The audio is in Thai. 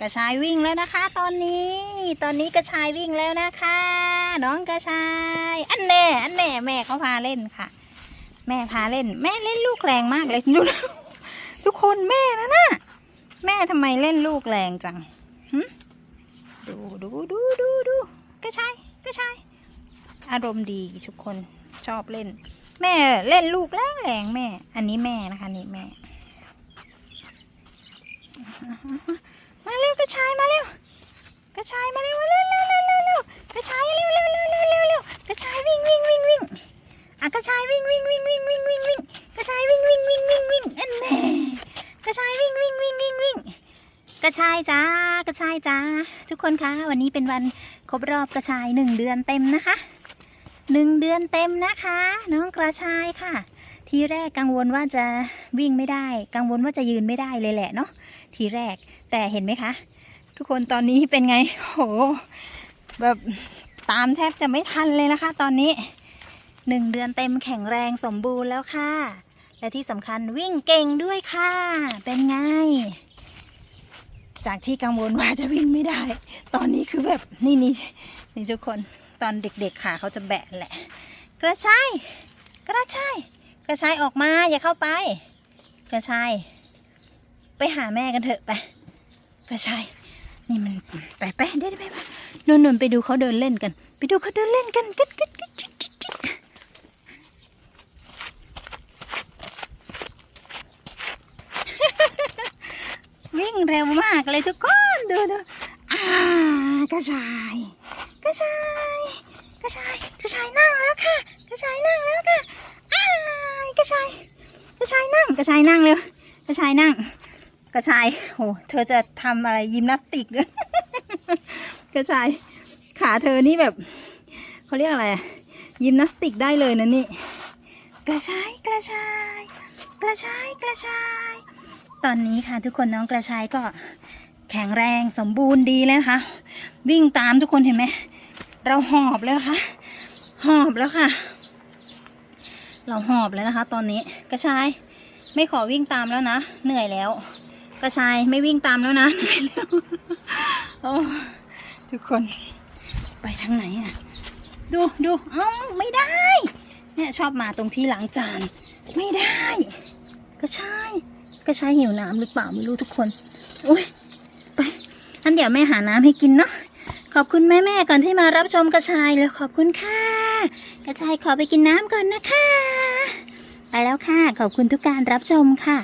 กระชายวิ่งแล้วนะคะ ตอนนี้ ตอนนี้กระชายวิ่งแล้วนะคะ น้องกระชาย อันแน่ อันแน่แม่เขาพาเล่นค่ะ แม่พาเล่น แม่เล่นลูกแรงมากเลยดูนะทุกคนแม่นะน่ะแม่ทำไมเล่นลูกแรงจังดูดูดูดูดูกระชายกระชายอารมณ์ดีทุกคนชอบเล่น แม่เล่นลูกแรงแรงแม่ อันนี้แม่นะคะนี่แม่ ชายมาเร็วเร็วเร็วเร็วเร็วเร็วกระชายเร็วเร็วเร็วเร็วเร็วเร็วกระชายวิ่งวิ่งวิ่งวิ่งอะกระชายวิ่งวิ่งวิ่งวิ่งวิ่งวิ่งวิ่งกระชายวิ่งวิ่งวิ่งวิ่งวิ่งอันแน่กระชายวิ่งวิ่งวิ่งวิ่งวิ่งกระชายจ้ากระชายจ้าทุกคนคะวันนี้เป็นวันครบรอบกระชายหนึ่งเดือนเต็มนะคะหนึ่งเดือนเต็มนะคะ น้องกระชายค่ะ ทีแรกกังวลว่าจะวิ่งไม่ได้ กังวลว่าจะยืนไม่ได้เลยแหละเนาะทีแรกแต่เห็นไหมคะ ทุกคนตอนนี้เป็นไง โห แบบตามแทบจะไม่ทันเลยนะคะ ตอนนี้หนึ่งเดือนเต็มแข็งแรงสมบูรณ์แล้วค่ะ และที่สำคัญวิ่งเก่งด้วยค่ะ เป็นไง จากที่กังวลว่าจะวิ่งไม่ได้ ตอนนี้คือแบบนี่นี่นี่ทุกคนตอนเด็กๆขาเขาจะแบะแหละ กระชายกระชายกระชายออกมาอย่าเข้าไป กระชาย ไปหาแม่กันเถอะไป กระชาย นี่มันไปไปเดี๋ยวไปไปนนนนไปดูเขาเดินเล่นกัน ไปดูเขาเดินเล่นกันกึดกึดกึดกึดกึดกึดวิ่งเร็วมากเลยทุกคนดูดูอ่ากระชาย กระชาย กระชาย กระชายนั่งแล้วค่ะ กระชายนั่งแล้วค่ะอ้ากระชาย กระชายนั่ง กระชายนั่งเร็ว กระชายนั่ง กระชายโหเธอจะทำอะไรยิมนาสติกกระชาย ขาเธอนี่แบบเขาเรียกอะไรยิมนาสติกได้เลยนะนี่ กระชายกระชาย กระชายกระชาย ตอนนี้ค่ะทุกคนน้องกระชายก็แข็งแรงสมบูรณ์ดีเลยนะคะวิ่งตามทุกคนเห็นไหมเราหอบแล้วค่ะ หอบแล้วค่ะ เราหอบแล้วนะคะ ตอนนี้กระชายไม่ขอวิ่งตามแล้วนะ เหนื่อยแล้ว กระชายไม่วิ่งตามแล้วนะทุกคน ไปทางไหนอะ ดูดูเอ้าไม่ได้ เนี่ยชอบมาตรงที่ล้างจาน ไม่ได้ กระชายกระชายหิวน้ำหรือเปล่าไม่รู้ทุกคน อุ้ยไปงั้นเดี๋ยวแม่หาน้ำให้กินเนาะขอบคุณแม่แม่ก่อนที่มารับชมกระชายแล้วขอบคุณค่ะ กระชายขอไปกินน้ำก่อนนะคะ ไปแล้วค่ะ ขอบคุณทุกการรับชมค่ะ